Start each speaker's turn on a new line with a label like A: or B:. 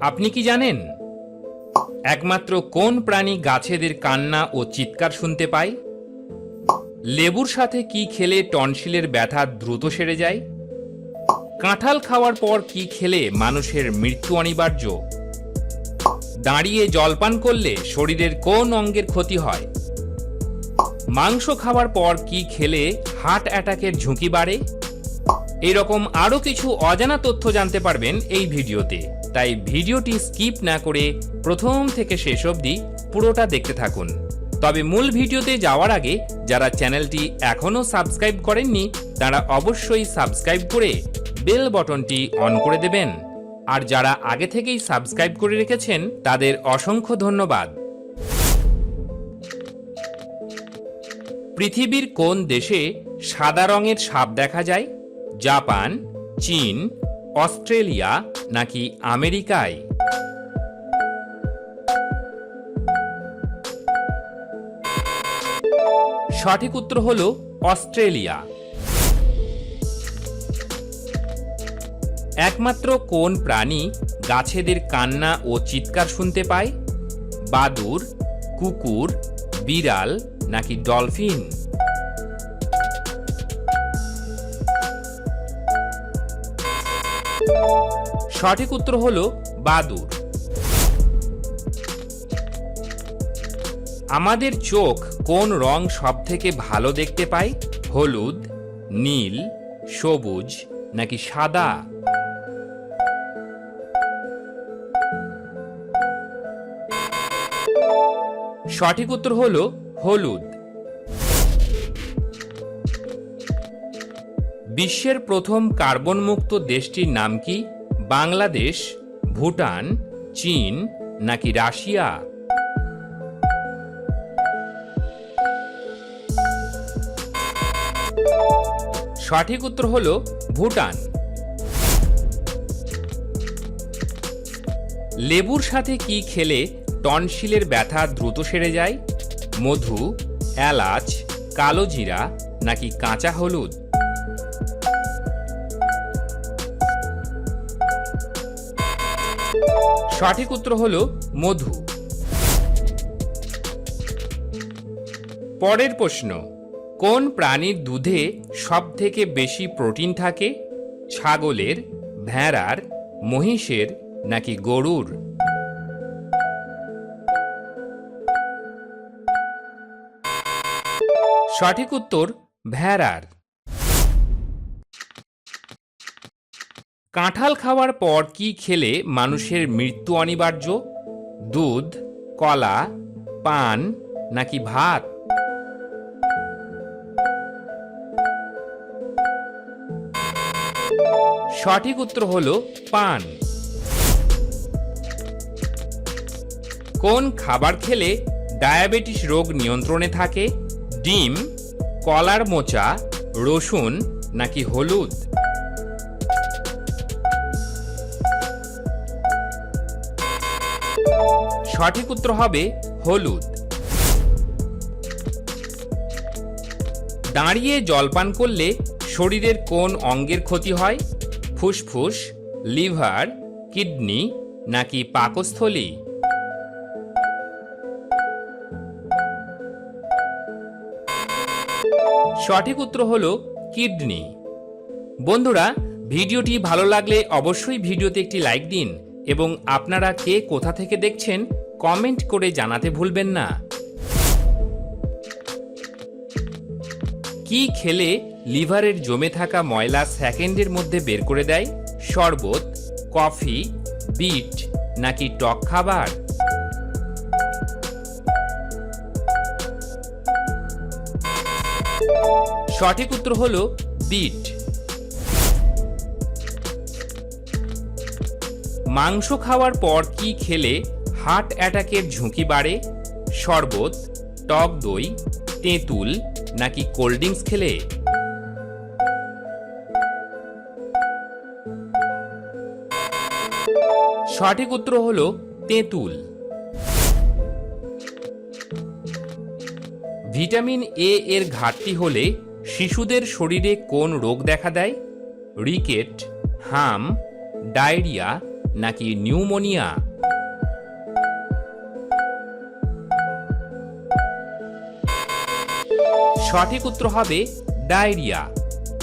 A: আপনি কি জানেন? একমাত্র কোন প্রাণী গাছেদের কান্না ও চিৎকার শুনতে পায়? লেবুর সাথে কি খেলে টনসিলের ব্যথা দ্রুত সেরে যায়? কাঁঠাল খাওয়ার পর কি খেলে মানুষের মৃত্যু অনিবার্য? দাঁড়িয়ে জলপান করলে শরীরের কোন অঙ্গের ক্ষতি হয়? মাংস খাওয়ার পর কি খেলে হার্ট অ্যাটাকের ঝুঁকি বাড়ে? এরকম আরও কিছু অজানা তথ্য জানতে পারবেন এই ভিডিওতে। তাই ভিডিওটি স্কিপ না করে প্রথম থেকে শেষ অবধি পুরোটা দেখতে থাকুন। তবে মূল ভিডিওতে যাওয়ার আগে যারা চ্যানেলটি এখনও সাবস্ক্রাইব করেননি, তারা অবশ্যই সাবস্ক্রাইব করে বেল বটনটি অন করে দেবেন। আর যারা আগে থেকেই সাবস্ক্রাইব করে রেখেছেন, তাদের অসংখ্য ধন্যবাদ। পৃথিবীর কোন দেশে সাদা রঙের সাপ দেখা যায়? জাপান, চীন, অস্ট্রেলিয়া নাকি আমেরিকায়? সঠিক উত্তর হল অস্ট্রেলিয়া। একমাত্র কোন প্রাণী গাছেদের কান্না ও চিৎকার শুনতে পায়? বাদুর, কুকুর, বিড়াল নাকি ডলফিন? সঠিক উত্তর হল বাদুর। আমাদের চোখ কোন রং সব থেকে ভালো দেখতে পায়? হলুদ, নীল, সবুজ নাকি সাদা? সঠিক উত্তর হল হলুদ। বিশ্বের প্রথম কার্বন মুক্ত দেশটির নাম কি? বাংলাদেশ, ভুটান, চীন নাকি রাশিয়া? সঠিক উত্তর হল ভুটান। লেবুর সাথে কি খেলে টনসিলের ব্যথা দ্রুত সেরে যায়? মধু, এলাচ, কালো জিরা নাকি কাঁচা হলুদ? সঠিক উত্তর হল মধু। পরের প্রশ্ন, কোন প্রাণীর দুধে সব থেকে বেশি প্রোটিন থাকে? ছাগলের, ভেড়ার, মহিষের নাকি গরুর? সঠিক উত্তর, ভেড়ার। কাঁঠাল খাওয়ার পর কি খেলে মানুষের মৃত্যু অনিবার্য? দুধ, কলা, পান নাকি ভাত? সঠিক উত্তর হল পান। কোন খাবার খেলে ডায়াবেটিস রোগ নিয়ন্ত্রণে থাকে? ডিম, কলার মোচা, রসুন নাকি হলুদ? সঠিক উত্তর হবে হলুদ। দাঁড়িয়ে জলপান করলে শরীরের কোন অঙ্গের ক্ষতি হয়? ফুসফুস, লিভার, কিডনি নাকি পাকস্থলী? সঠিক উত্তর হল কিডনি। বন্ধুরা, ভিডিওটি ভালো লাগলে অবশ্যই ভিডিওতে একটি লাইক দিন এবং আপনারা কে কোথা থেকে দেখছেন কমেন্ট করে জানাতে ভুলবেন না। কি খেলে লিভারের জমে থাকা ময়লা সেকেন্ডের মধ্যে বের করে দেয়? শরবত, কফি, বিট নাকি টক খাবার? সঠিক উত্তর হল বিট। মাংস খাওয়ার পর কি খেলে হার্ট অ্যাটাকের ঝুঁকি বাড়ে, শরবত, টক দই, তেঁতুল নাকি কোল্ড ড্রিঙ্কস খেলে? সঠিক উত্তর হল তেঁতুল। ভিটামিন এ এর ঘাটতি হলে শিশুদের শরীরে কোন রোগ দেখা দেয়? রিকেট, হাম, ডায়রিয়া নাকি নিউমোনিয়া? সঠিক উত্তর হবে ডায়রিয়া।